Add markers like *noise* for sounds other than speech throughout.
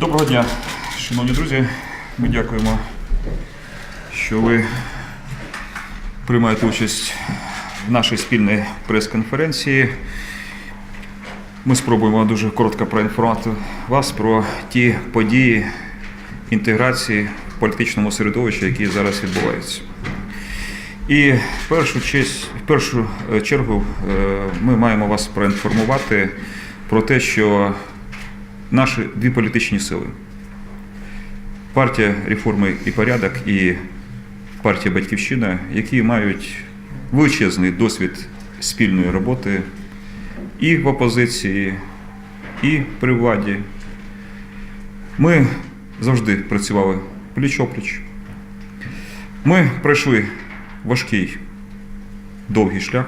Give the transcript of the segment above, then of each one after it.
Доброго дня, шановні друзі. Ми дякуємо, що ви приймаєте участь в нашій спільній прес-конференції. Ми спробуємо дуже коротко проінформувати вас про ті події інтеграції в політичному середовищі, які зараз відбуваються. І в першу, честь, в першу е, чергу е, ми маємо вас проінформувати про те, що наші дві політичні сили партія реформи і порядок і партія Батьківщина, які мають величезний досвід спільної роботи і в опозиції, і при владі. Ми завжди працювали пліч-опліч. Ми пройшли важкий, довгий шлях.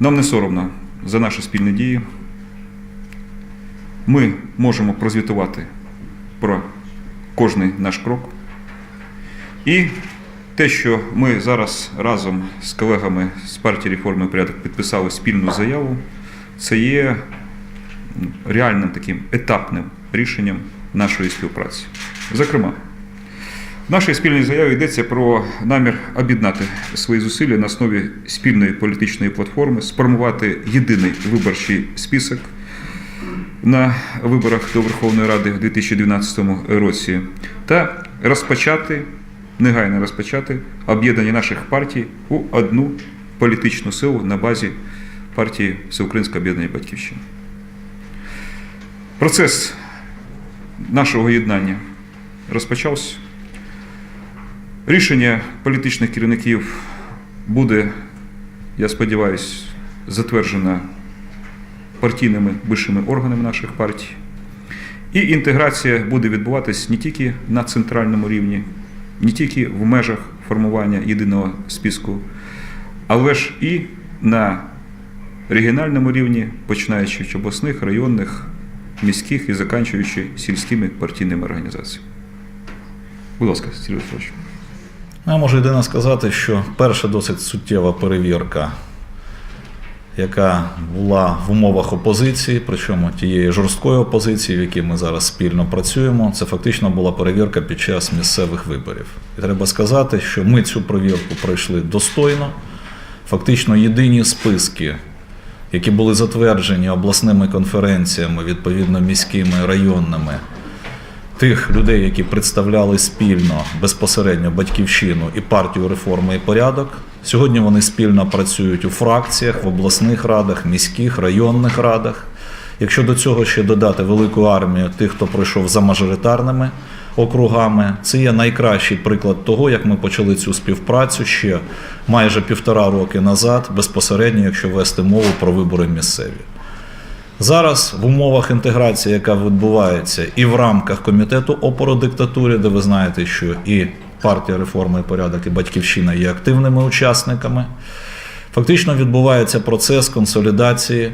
Нам не соромно за наші спільні дії. Ми можемо прозвітувати про кожний наш крок. І те, що ми зараз разом з колегами з партії реформи порядок підписали спільну заяву, це є реальним таким етапним рішенням нашої співпраці. Зокрема, в нашій спільній заяві йдеться про намір об'єднати свої зусилля на основі спільної політичної платформи, сформувати єдиний виборчий список на виборах до Верховної Ради в 2012 році та розпочати, негайно розпочати об'єднання наших партій у одну політичну силу на базі партії Всеукраїнське об'єднання Батьківщина. Процес нашого єднання розпочався. Рішення політичних керівників буде, я сподіваюся, затверджено партійними вищими органами наших партій. І інтеграція буде відбуватись не тільки на центральному рівні, не тільки в межах формування єдиного списку, але ж і на регіональному рівні, починаючи від обласних, районних, міських і заканчуючи сільськими партійними організаціями. Будь ласка, Сергій Васильович. Ну, Я можу єдине сказати, що перша досить суттєва перевірка, яка була в умовах опозиції, причому тієї жорсткої опозиції, в якій ми зараз спільно працюємо, це фактично була перевірка під час місцевих виборів. І треба сказати, що ми цю перевірку пройшли достойно. Фактично єдині списки, які були затверджені обласними конференціями, відповідно міськими районними, тих людей, які представляли спільно безпосередньо батьківщину і партію реформи і порядок. Сьогодні вони спільно працюють у фракціях, в обласних радах, міських, районних радах. Якщо до цього ще додати велику армію тих, хто пройшов за мажоритарними округами, це є найкращий приклад того, як ми почали цю співпрацю ще майже півтора роки назад, безпосередньо, якщо вести мову про вибори місцеві. Зараз в умовах інтеграції, яка відбувається, і в рамках комітету опору диктатурі, де ви знаєте, що і партія реформи і порядок, і батьківщина є активними учасниками, фактично відбувається процес консолідації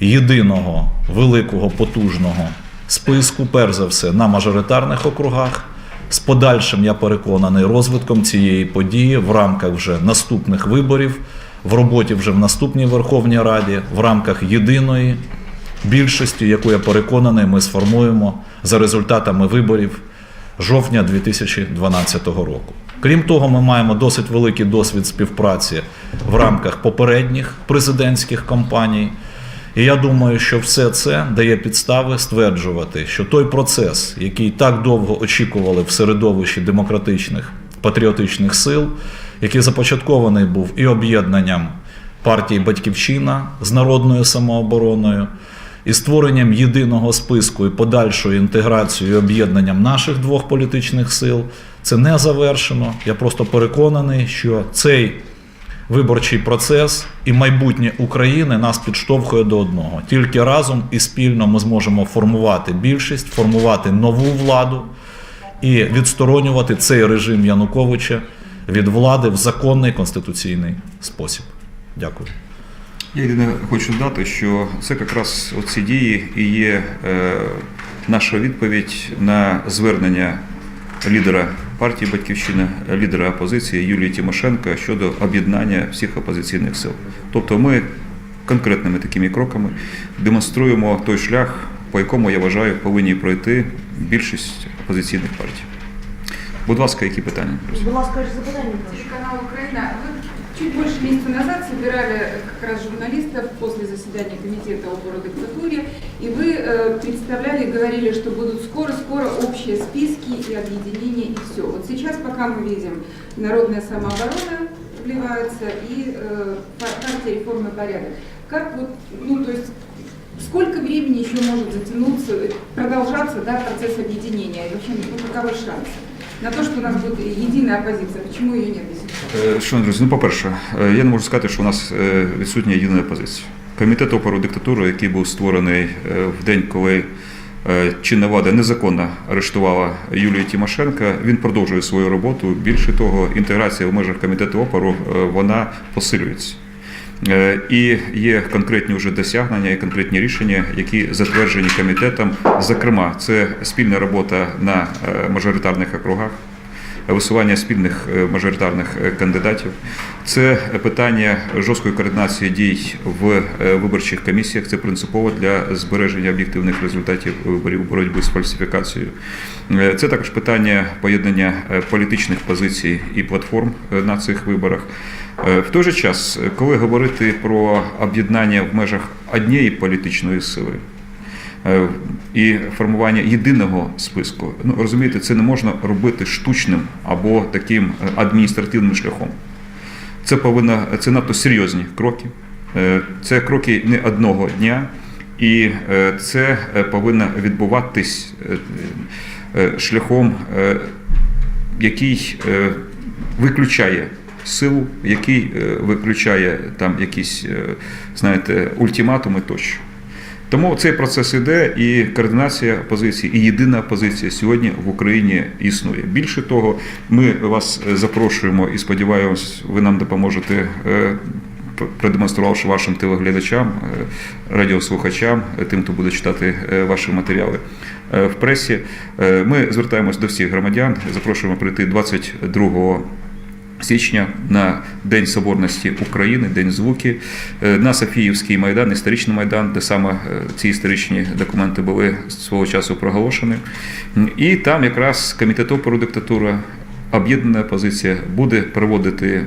єдиного великого потужного списку, перш за все, на мажоритарних округах. З подальшим, я переконаний, розвитком цієї події в рамках вже наступних виборів, в роботі вже в наступній Верховній Раді, в рамках єдиної більшості, яку я переконаний, ми сформуємо за результатами виборів жовтня 2012 року. Крім того, ми маємо досить великий досвід співпраці в рамках попередніх президентських кампаній. І я думаю, що все це дає підстави стверджувати, що той процес, який так довго очікували в середовищі демократичних патріотичних сил, який започаткований був і об'єднанням партії Батьківщина з народною самообороною, і створенням єдиного списку і подальшою інтеграцією і об'єднанням наших двох політичних сил, це не завершено. Я просто переконаний, що цей виборчий процес і майбутнє України нас підштовхує до одного. Тільки разом і спільно ми зможемо формувати більшість, формувати нову владу і відсторонювати цей режим Януковича від влади в законний конституційний спосіб. Дякую. Я єдине хочу додати, що це якраз оці дії і є е, наша відповідь на звернення лідера партії Батьківщина, лідера опозиції Юлії Тимошенко щодо об'єднання всіх опозиційних сил. Тобто ми конкретними такими кроками демонструємо той шлях, по якому я вважаю повинні пройти більшість опозиційних партій. Будь ласка, які питання? Будь ласка, запитання. Телеканал Украина. Вы чуть больше месяца назад собирали как раз журналистов после заседания комитета о городократуре, и вы э, представляли, говорили, что будут скоро-скоро общие списки и объединения, и все. Вот сейчас, пока мы видим, народная самооборона вливается и э, пар- партия реформы порядок. Как вот, ну то есть, сколько времени еще может затянуться, продолжаться, да, процесс объединения? И вообще, ну, каковы шансы? На то, что у нас будет единая оппозиция, почему ее нет до сих пор? Шановні друзі, ну по-перше, е, я не можу сказати, що у нас е, відсутня єдина позиція. Комітет опору диктатури, який був створений е, в день, коли чинна влада незаконно арештувала Юлію Тимошенко, він продовжує свою роботу. Більше того, інтеграція в межах комітету опору вона посилюється. Е, І є конкретні вже досягнення і конкретні рішення, які затверджені комітетом. Зокрема, це спільна робота на е, мажоритарних округах, висування спільних е, мажоритарних кандидатів. Це питання жорсткої координації дій в виборчих комісіях. Це принципово для збереження об'єктивних результатів виборів боротьби з фальсифікацією. Це також питання поєднання політичних позицій і платформ на цих виборах. Е, В той же час, е, коли говорити про об'єднання в межах однієї політичної сили, е, і формування єдиного списку. Ну розумієте, це не можна робити штучним або таким адміністративним шляхом. Це повинно це надто серйозні кроки. Це кроки не одного дня, і це повинно відбуватись шляхом, який виключає силу, який е, виключає там якісь, е, знаєте, ультиматуми тощо. Тому цей процес іде, і координація позицій, і єдина позиція сьогодні в Україні існує. Більше того, ми вас е, запрошуємо і сподіваємось, ви нам допоможете. Продемонструвавши вашим телеглядачам, радіослухачам, тим, хто буде читати ваші матеріали в пресі, ми звертаємось до всіх громадян, запрошуємо прийти 22 січня на День Соборності України, День звуки, е, на Софіївський майдан, історичний майдан, де саме е, ці історичні документи були свого часу проголошені. І там якраз комітет опору диктатура, об'єднана позиція буде проводити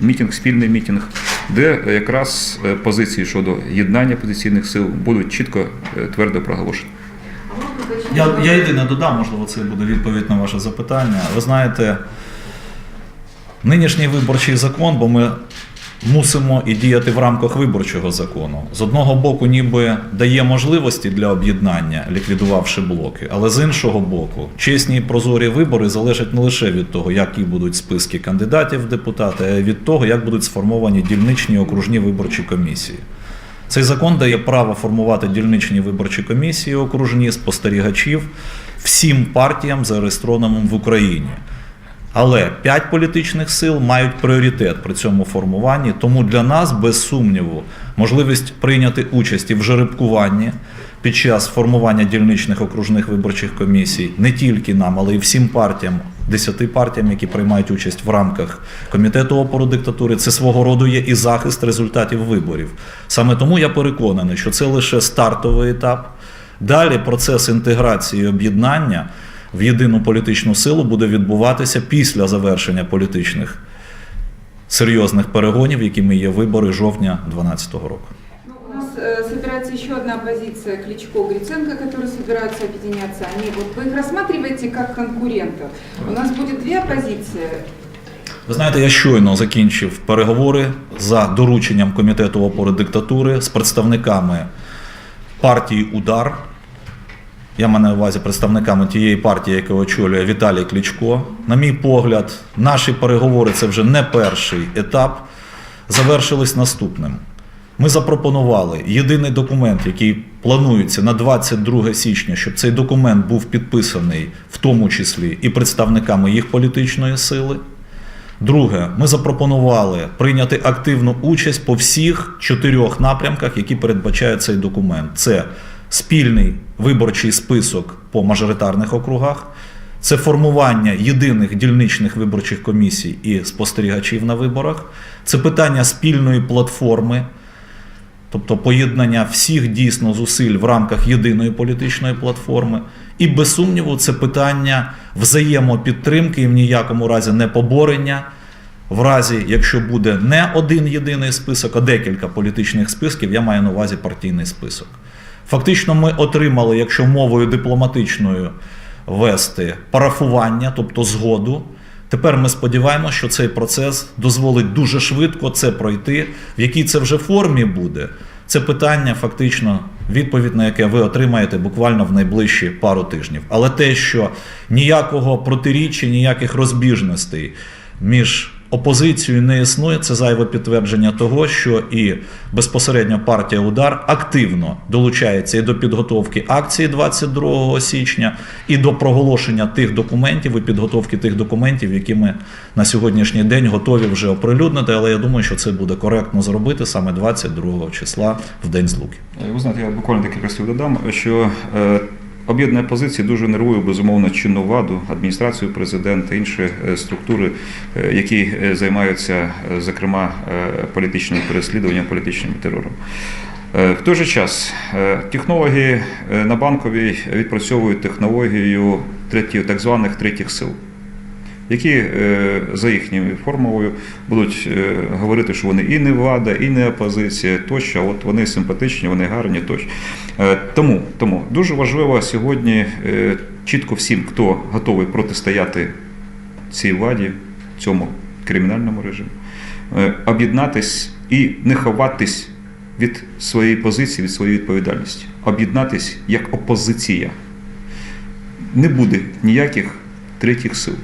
мітинг, спільний мітинг, де якраз е, позиції щодо єднання позиційних сил будуть чітко твердо проголошені. Я, я єдине додам, можливо, це буде відповідь на ваше запитання. Ви знаєте, нинішній виборчий закон, бо ми мусимо і діяти в рамках виборчого закону. З одного боку, ніби дає можливості для об'єднання, ліквідувавши блоки, але з іншого боку, чесні і прозорі вибори залежать не лише від того, які будуть списки кандидатів в депутати, а й від того, як будуть сформовані дільничні окружні виборчі комісії. Цей закон дає право формувати дільничні виборчі комісії окружні спостерігачів всім партіям, зареєстрованим в Україні. Але п'ять політичних сил мають пріоритет при цьому формуванні. Тому для нас, без сумніву, можливість прийняти участь і в жеребкуванні під час формування дільничних окружних виборчих комісій не тільки нам, але й всім партіям, десяти партіям, які приймають участь в рамках комітету опору диктатури, це свого роду є і захист результатів виборів. Саме тому я переконаний, що це лише стартовий етап. Далі процес інтеграції і об'єднання в єдину політичну силу буде відбуватися після завершення політичних серйозних перегонів, якими є вибори жовтня 2012 року. Ну, у нас э, собирается еще одна позиция Кличко-Гриценко, которые собираются объединяться. Они, вот, вы их рассматриваете как конкурентов. У нас будет две оппозиции. Ви знаєте, я щойно закінчив переговори за дорученням комітету опори диктатури з представниками партії Удар. я маю на увазі представниками тієї партії, яку очолює Віталій Кличко. На мій погляд, наші переговори це вже не перший етап. Завершились наступним. Ми запропонували єдиний документ, який планується на 22 січня, щоб цей документ був підписаний, в тому числі і представниками їх політичної сили. Друге, ми запропонували прийняти активну участь по всіх чотирьох напрямках, які передбачає цей документ. Це спільний виборчий список по мажоритарних округах, це формування єдиних дільничних виборчих комісій і спостерігачів на виборах, це питання спільної платформи тобто поєднання всіх дійсно зусиль в рамках єдиної політичної платформи. І без сумніву, це питання взаємопідтримки і в ніякому разі не поборення. В разі, якщо буде не один єдиний список, а декілька політичних списків, я маю на увазі партійний список. Фактично, ми отримали, якщо мовою дипломатичною вести парафування, тобто згоду. Тепер ми сподіваємося, що цей процес дозволить дуже швидко це пройти. В якій це вже формі буде, це питання, фактично, відповідь на яке ви отримаєте буквально в найближчі пару тижнів. Але те, що ніякого протиріччя, ніяких розбіжностей між опозицією не існує, це зайве підтвердження того, що і безпосередньо партія Удар активно долучається і до підготовки акції 22 січня, і до проголошення тих документів і підготовки тих документів, які ми на сьогоднішній день готові вже оприлюднити. Але я думаю, що це буде коректно зробити саме 22 числа в день злуки. Е, Ви знаєте, я буквально декілька слів додам, що об'єднана позиція дуже нервує, безумовно, чинну владу, адміністрацію президента, інші е, структури, е, які е, займаються, зокрема, політичним переслідуванням, політичним терором. В той же час технології на банковій відпрацьовують технологію третіх, так званих третіх сил які е, за їхньою формулою будуть е, говорити, що вони і не влада, і не опозиція, тощо, от вони симпатичні, вони гарні, тощо. Е, Тому, тому дуже важливо сьогодні чітко всім, хто готовий протистояти цій владі, цьому кримінальному режиму, об'єднатись і не ховатись від своєї позиції, від своєї відповідальності, об'єднатись як опозиція. Не буде ніяких третіх сил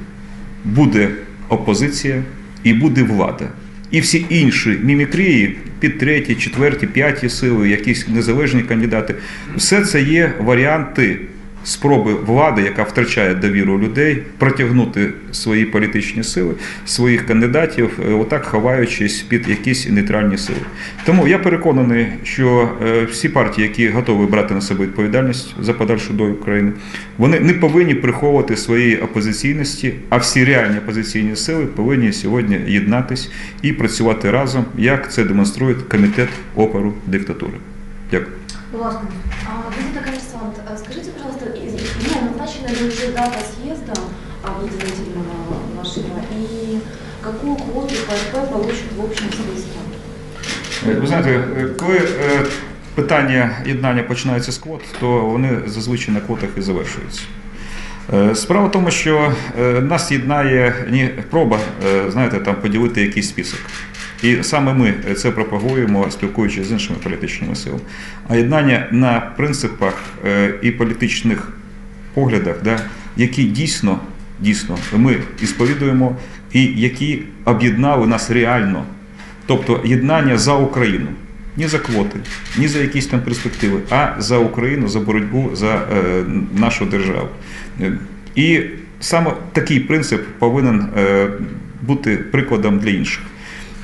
буде опозиція і буде влада. І всі інші мімікрії під треті, четверті, п'яті сили, якісь незалежні кандидати, все це є варіанти спроби влади, яка втрачає довіру людей, протягнути свої політичні сили, своїх кандидатів, е, отак ховаючись під якісь нейтральні сили. Тому я переконаний, що е, всі партії, які готові брати на себе відповідальність за подальшу долю України, вони не повинні приховувати своєї опозиційності, а всі реальні опозиційні сили повинні сьогодні єднатись і працювати разом, як це демонструє комітет опору диктатури. Дякую. Будь ласка, Визита коммерсант, скажите, пожалуйста, из- ну, назначена ли уже дата съезда а, председательного вашего и какую квоту КРП получит в общем списке? Е, Ви знаєте, е, коли е, питання єднання починається з квот, то вони зазвичай на квотах і завершуються. Е, Справа в тому, що е, нас єднає не проба, е, знаєте, там поділити якийсь список. І саме ми це пропагуємо, спілкуючись з іншими політичними силами. А єднання на принципах е, і політичних поглядах, да, які дійсно, дійсно ми і і які об'єднали нас реально. Тобто єднання за Україну. Ні за квоти, ні за якісь там перспективи, а за Україну, за боротьбу за е, нашу державу. Е, І саме такий принцип повинен е, бути прикладом для інших.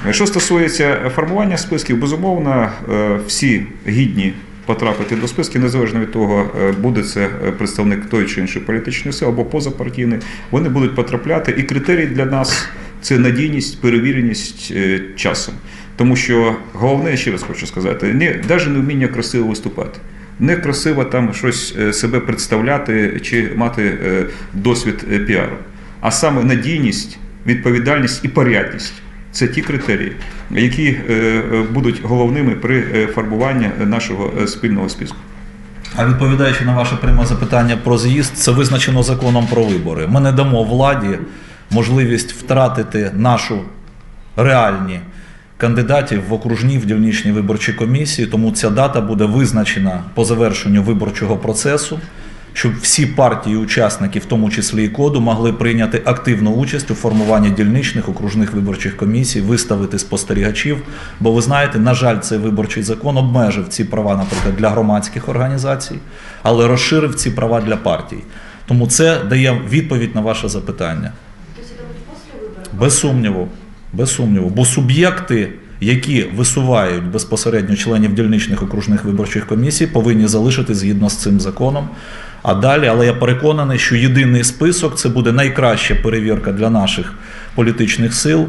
Е, Що стосується формування списків, безумовно, е, всі гідні потрапити до списків, незалежно від того, е, буде це е, представник тої чи іншої політичної сили або позапартійний, вони будуть потрапляти. І критерій для нас це надійність, перевіреність е, часом. Тому що головне, ще раз хочу сказати, не, навіть не вміння красиво виступати. Не красиво там щось е, себе представляти чи мати е, досвід е, піару, а саме надійність, відповідальність і порядність. Це ті критерії, які е, е, будуть головними при е, формуванні нашого спільного списку. А відповідаючи на ваше пряме запитання про з'їзд, це визначено законом про вибори. Ми не дамо владі можливість втратити нашу реальні кандидатів в окружні в дільничні виборчі комісії, тому ця дата буде визначена по завершенню виборчого процесу, щоб всі партії, учасники, в тому числі і коду, могли прийняти активну участь у формуванні дільничних окружних виборчих комісій, виставити спостерігачів. Бо ви знаєте, на жаль, цей виборчий закон обмежив ці права, наприклад, для громадських організацій, але розширив ці права для партій. Тому це дає відповідь на ваше запитання. То есть это будет? Без сумніву. Без сумніву. Бо суб'єкти, які висувають безпосередньо членів дільничних окружних виборчих комісій, повинні залишити згідно з цим законом. А далі, але я переконаний, що єдиний список це буде найкраща перевірка для наших політичних сил.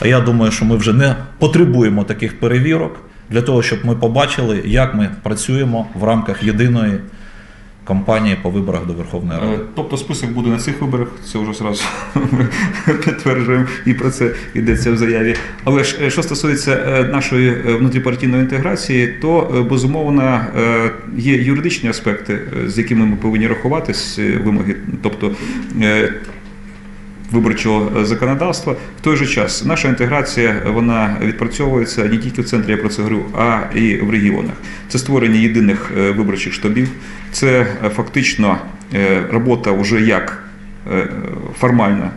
А я думаю, що ми вже не потребуємо таких перевірок. для того, щоб ми побачили, як ми працюємо в рамках єдиної кампанії по виборах до Верховної Ради. Е, Тобто список буде на цих виборах, це вже зразу *laughs* підтверджуємо, і про це йдеться в заяві. Але ж е, що стосується е, нашої внутріпартійної інтеграції, то безумовно є юридичні аспекти, з якими ми повинні рахуватись, вимоги, тобто. Виборчого е, законодавства в той же час наша інтеграція вона відпрацьовується не тільки в центрі я про це говорю, а і в регіонах. Це створення єдиних е, виборчих штабів, це е, фактично робота вже як формальна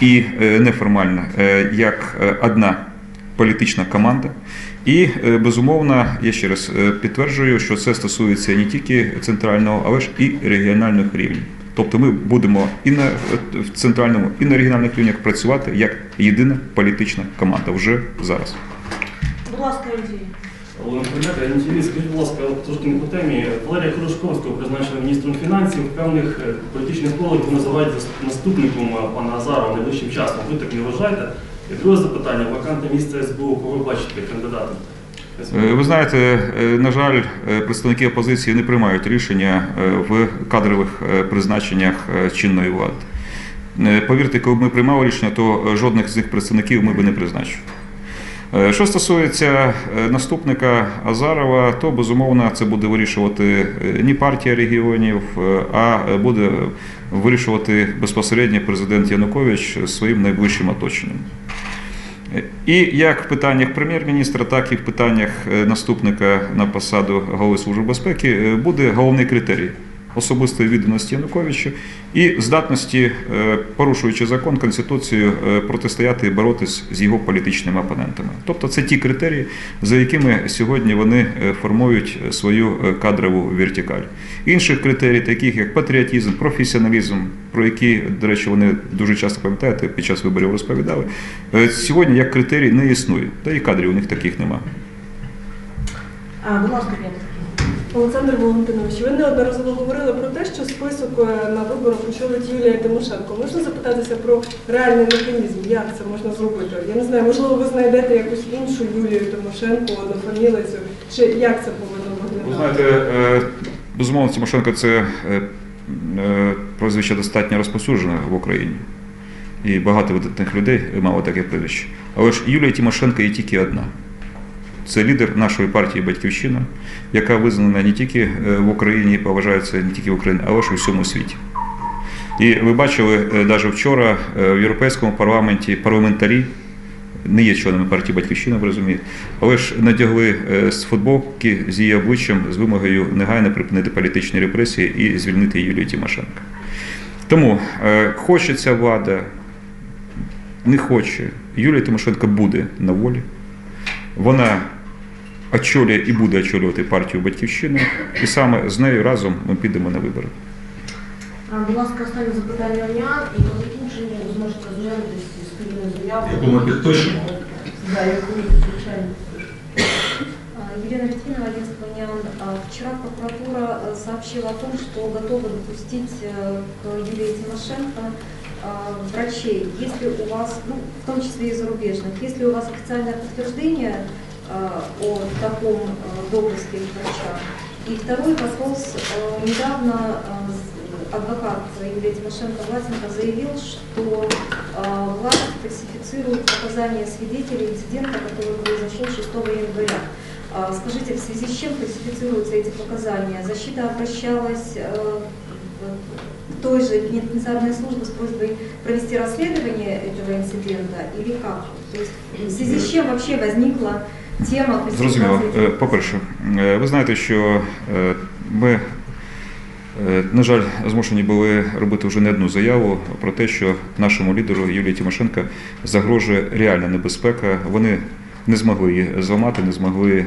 і неформальна, як одна політична команда. І безумовно, я ще раз підтверджую, що це стосується не тільки центрального, але ж і регіональних рівнів. Тобто ми будемо і на в центральному, і на регіональних рівнях працювати як єдина політична команда вже зараз. Будь ласка, Олексій. Скажіть, будь ласка, трошки не по темі. Валерія Хорошковського призначили міністром фінансів. Певних е, політичних колах його називають наступником е, пана Азарова найближчим часом. Ви так не вважаєте? І друге запитання, вакантне місце СБУ, кого ви бачите кандидатом? Е, Ви знаєте, е, на жаль, е, представники опозиції не приймають рішення в кадрових призначеннях чинної влади. Повірте, коли б ми приймали рішення, то жодних з цих представників ми би не призначили. Що стосується наступника Азарова, то безумовно це буде вирішувати не партія регіонів, а буде вирішувати безпосередньо президент Янукович своїм найближчим оточенням. І як в питаннях прем'єр-міністра, так і в питаннях е, наступника на посаду голови Служби безпеки е, буде головний критерій особистої відданості Януковича і здатності, е, порушуючи закон, конституцію, е, протистояти і боротись з його політичними опонентами. Тобто це ті критерії, за якими сьогодні вони е, формують свою кадрову вертикаль. Інших критерій, таких як патріотизм, професіоналізм, про які, до речі, вони дуже часто пам'ятаєте, під час виборів розповідали. Сьогодні як критерій не існує, та і кадрів у них таких немає. Будь ласка. Олександр Валентинович, ви неодноразово говорили про те, що список е, на виборах очолить Юлія Тимошенко. Можна запитатися про реальний механізм, як це можна зробити? Я не знаю, можливо, ви знайдете якусь іншу Юлію Тимошенко, однофамілицю, чи як це повинно Ви виглядати? знаєте, е, безумовно, Тимошенко це е, е, достатньо розповсюджене в Україні. І багато видатних людей мало таке прізвище. Але ж Юлія Тимошенко є тільки одна. Це лідер нашої партії Батьківщина, яка визнана не тільки е, в Україні, поважається не тільки в Україні, але ж у всьому світі. І ви бачили навіть вчора е, в Європейському парламенті парламентарі не є членами партії Батьківщина, ви розумієте, але ж надягли е, з футболки з її обличчям з вимогою негайно припинити політичні репресії і звільнити Юлію Тимошенко. Тому е, хоче ця влада, не хоче. Юлія Тимошенко буде на волі. Вона очолює і буде очолювати партію Батьківщина, і саме з нею разом ми підемо на вибори. Будь ласка, останнє запитання Онян, і по закінченню ви зможете зглянутися з спільною заявою. Яку ми підпишемо. Да, яку звичайно. Елена Литвинова, агентство «Униан». А, Вчера прокуратура э, сообщила о том, что готова допустить э, к Юлии Тимошенко врачей. Если у вас, ну, в том числе и зарубежных, если у вас официальное подтверждение а, о таком а, допуске врача? И второй вопрос. А, Недавно а, адвокат Юлия Тимошенко Власенко заявил, что а, власть фальсифицирует показания свидетелей инцидента, который произошел 6 января. А, Скажите, в связи с чем фальсифицируются эти показания? Защита обращалась той же пенитенциарной службе с просьбой провести расследование этого инцидента или как? То есть в связи с чем вообще возникла тема Зрозуміло. По-перше, ви знаєте, що ми, на жаль, змушені були робити вже не одну заяву про те, що нашому лідеру Юлії Тимошенко загрожує реальна небезпека. Вони не змогли її зламати, не змогли е,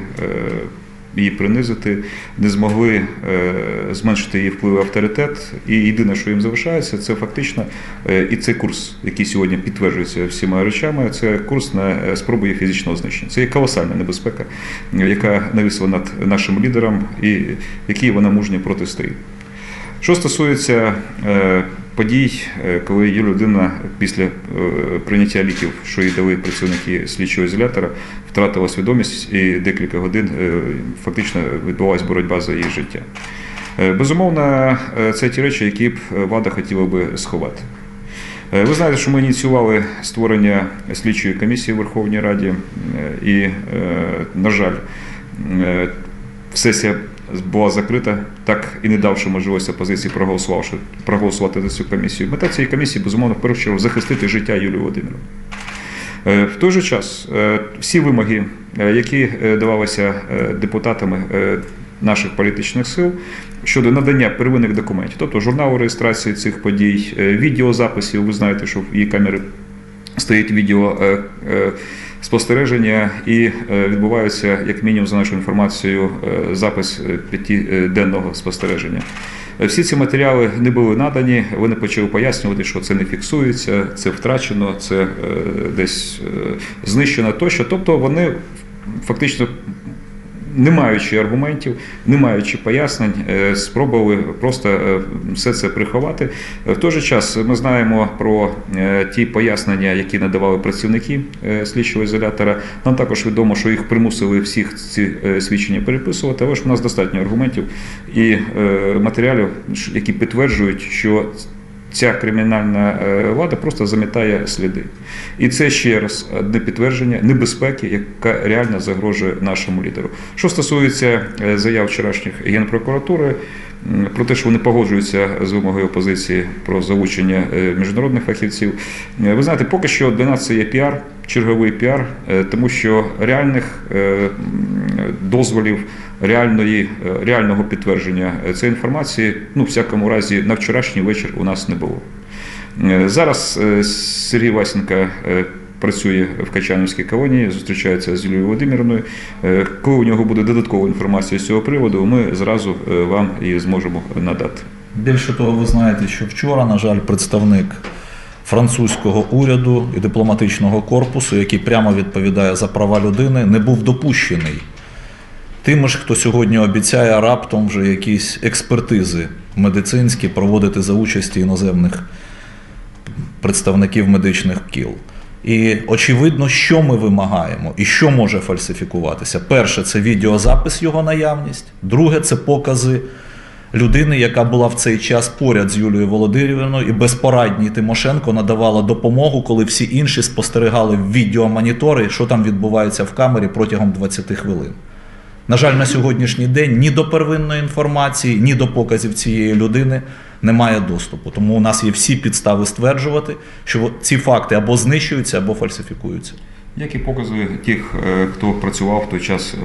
її принизити, не змогли е, зменшити її вплив і авторитет. І єдине, що їм залишається, це фактично е, і цей курс, який сьогодні підтверджується всіма речами, це курс на е, спробу фізичного знищення. Це є колосальна небезпека, яка нависла над нашим лідером і якій вона мужньо протистоїть. Що стосується подій, е, коли є людина після е, прийняття ліків, що їй дали працівники слідчого ізолятора, втратила свідомість і декілька годин е, фактично відбувалася боротьба за її життя. Безумовно, це ті речі, які б влада хотіла би сховати. Ви знаєте, що ми ініціювали створення слідчої комісії в Верховній Раді, і, на жаль, сесія була закрита, так і не давши можливості опозиції проголосувавши, проголосувати за цю комісію. Мета цієї комісії, безумовно, в першу чергу захистити життя Юлії Володимировни. Е, В той же час е, всі вимоги, е, які давалися депутатами наших політичних сил щодо надання первинних документів, тобто журналу реєстрації цих подій, відеозаписів, ви знаєте, що в її камери стоїть відео спостереження і відбуваються, відбувається, як мінімум, за нашою інформацією, е, запис е, п'ятиденного спостереження. Е, Всі ці матеріали не були надані. Вони почали пояснювати, що це не фіксується, це втрачено, це е, десь е, знищено тощо. Тобто вони фактично не маючи аргументів, не маючи пояснень, е, спробували просто е, все це приховати. Е, В той же час ми знаємо про ті пояснення, які надавали працівники слідчого ізолятора. Нам також відомо, що їх примусили всіх ці свідчення переписувати, але ж у нас достатньо аргументів і матеріалів, які підтверджують, що ця кримінальна е, влада просто замітає сліди. І це ще раз одне підтвердження небезпеки, яка реально загрожує нашому лідеру. Що стосується е, заяв вчорашніх Генпрокуратури про те, що вони погоджуються з вимогою опозиції про залучення е, міжнародних фахівців, е, ви знаєте, поки що для нас це є піар, черговий піар, е, тому що реальних дозволів, реальної, реального підтвердження цієї інформації, ну, в всякому разі, на вчорашній вечір у нас не було. Зараз Сергій Васенко е, працює в Качанівській колонії, зустрічається з Юлією Володимирівною. Е, Коли у нього буде додаткова інформація з цього приводу, ми зразу е, вам її зможемо надати. Більше того, ви знаєте, що вчора, на жаль, представник французького уряду і дипломатичного корпусу, який прямо відповідає за права людини, не був допущений тими ж, хто сьогодні обіцяє раптом вже якісь експертизи медицинські проводити за участі іноземних представників медичних кіл. І очевидно, що ми вимагаємо і що може фальсифікуватися. Перше, це відеозапис його наявність. Друге, це покази людини, яка була в цей час поряд з Юлією Володимирівною і безпорадній Тимошенко надавала допомогу, коли всі інші спостерігали в відеомонітори, що там відбувається в камері протягом 20 хвилин. На жаль, на сьогоднішній день ні до первинної інформації, ні до показів цієї людини немає доступу. Тому у нас є всі підстави стверджувати, що ці факти або знищуються, або фальсифікуються. Як і покази тих, е, хто працював в той час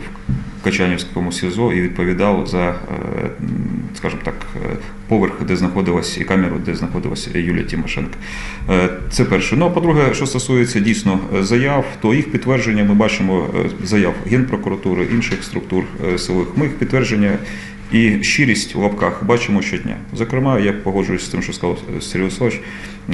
Качанівському СІЗО і відповідав за, е, скажімо так, е, поверх, де знаходилась і камеру, де знаходилася Юлія Тимошенко. Е, Це перше. Ну а по-друге, що стосується дійсно заяв, то їх підтвердження ми бачимо заяв Генпрокуратури, інших структур силових. Ми їх підтвердження і щирість в лапках бачимо щодня. Зокрема, я погоджуюсь з тим, що сказав Сергій Васильович.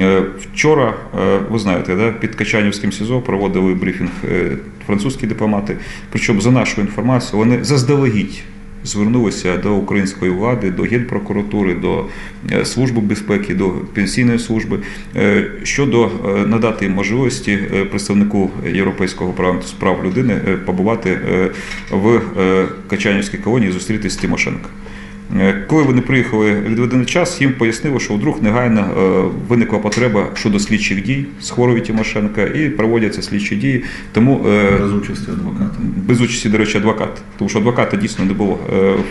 Е, Вчора, е, ви знаєте, да, під Качанівським СІЗО проводили брифінг е, французькі дипломати. Причому, за нашу інформацію, вони заздалегідь звернулися до української влади, до Генпрокуратури, до е, Служби безпеки, до пенсійної служби е, щодо е, надати можливості представнику Європейського з прав людини побувати в Качанівській колонії і зустрітися з Тимошенко. Е, Коли вони приїхали відведений час, їм пояснили, що вдруг негайно е, виникла потреба щодо слідчих дій з хворої Тимошенка і проводяться слідчі дії. Тому е, Без участі адвоката. без участі, до речі, адвоката, тому що адвоката дійсно не було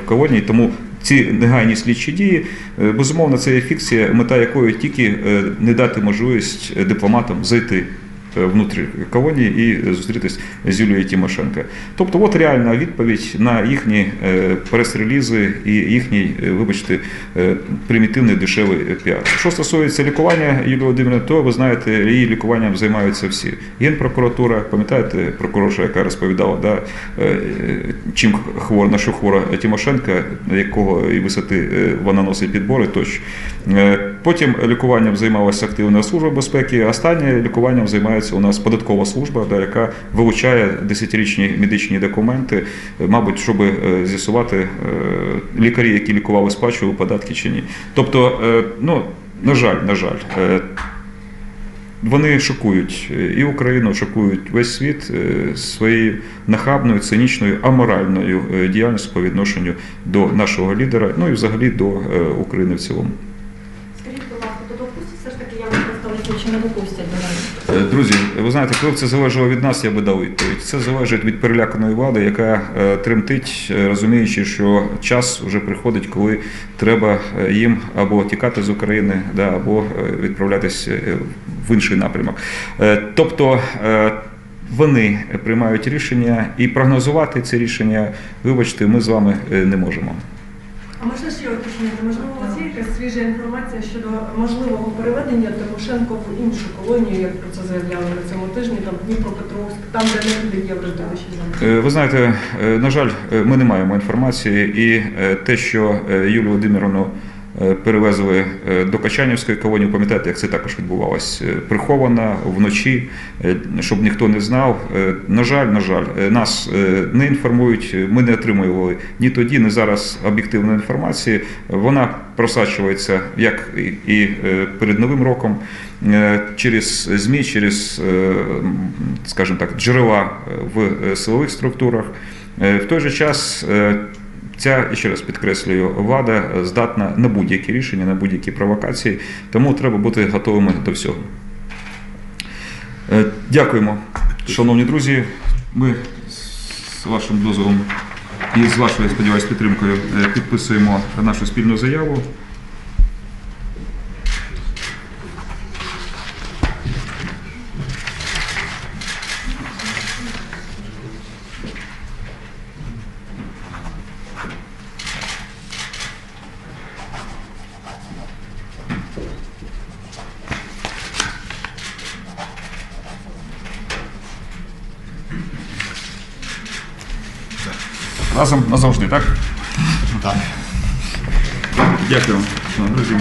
в колонії. Тому ці негайні слідчі дії, безумовно, це є фікція, мета якої тільки не дати можливість дипломатам зайти. Е, Внутрі колонії і зустрітись з Юлією Тимошенко. Тобто, от реальна відповідь на їхні е, прес-релізи і їхній, е, вибачте, е, примітивний дешевий піар. Що стосується лікування Юлії Володимирівни, то ви знаєте, її лікуванням займаються всі. Генпрокуратура, пам'ятаєте, прокурорша, яка розповідала, да, чим хвора, на що хвора Тимошенко, якого і висоти вона носить підбори тощо. Потім лікуванням займалася активна служба безпеки, останнє лікуванням займається у нас податкова служба, да, яка вилучає десятирічні медичні документи, е, мабуть, щоб е, з'ясувати е, лікарі, які лікували, сплачували податки чи ні. Тобто, ну. на жаль, на жаль, вони шокують і Україну, шокують весь світ своєю нахабною, цинічною, аморальною діяльністю по відношенню до нашого лідера, ну і взагалі до України в цілому. Скажіть, будь ласка, то допустять все ж таки явно представників чи не допустять до неї? Е, Друзі, ви знаєте, коли б це залежало від нас, я би дав відповідь. Це залежить від переляканої влади, яка е, тремтить, е, розуміючи, що час вже приходить, коли треба їм або тікати з України, да, або відправлятися в інший напрямок. Тобто вони приймають рішення і прогнозувати ці рішення, вибачте, ми з вами не можемо. А можна ще уточнити? Можливо, якась свіжа інформація щодо можливого переведення Тимошенко в іншу колонію, як про це заявляли на цьому тижні, там Дніпропетровськ, там, де не буде євродовищі Ви знаєте, е, на жаль, е, ми не маємо інформації, і е, те, що Юлію Володимировну перевезли е, до Качанівської колонії, пам'ятаєте, як це також відбувалось е, приховано вночі, е, щоб ніхто не знав. Е, На жаль, на жаль, е, нас е, не інформують. Ми не отримували ні тоді, ні зараз об'єктивної інформації. Вона просачується як і- е, перед новим роком е, через ЗМІ, через, е, скажімо так, джерела е, в е, силових структурах. Е, В той же час е, ця, ще раз підкреслюю, влада здатна на будь-які рішення, на будь-які провокації, тому треба бути готовими до всього. Е, Дякуємо, шановні друзі. Ми з вашим дозволом і з вашою, сподіваюсь, підтримкою е, підписуємо нашу спільну заяву. Разом назавжди, так? Так. Дякую, друзі.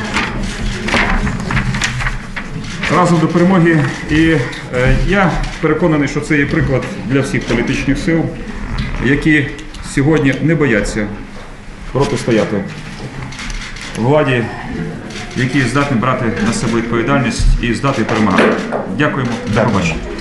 Разом до перемоги. І е, я переконаний, що це є приклад для всіх політичних сил, які сьогодні не бояться протистояти владі, які здатні брати на себе відповідальність і здатні перемагати. Дякуємо. До побачення.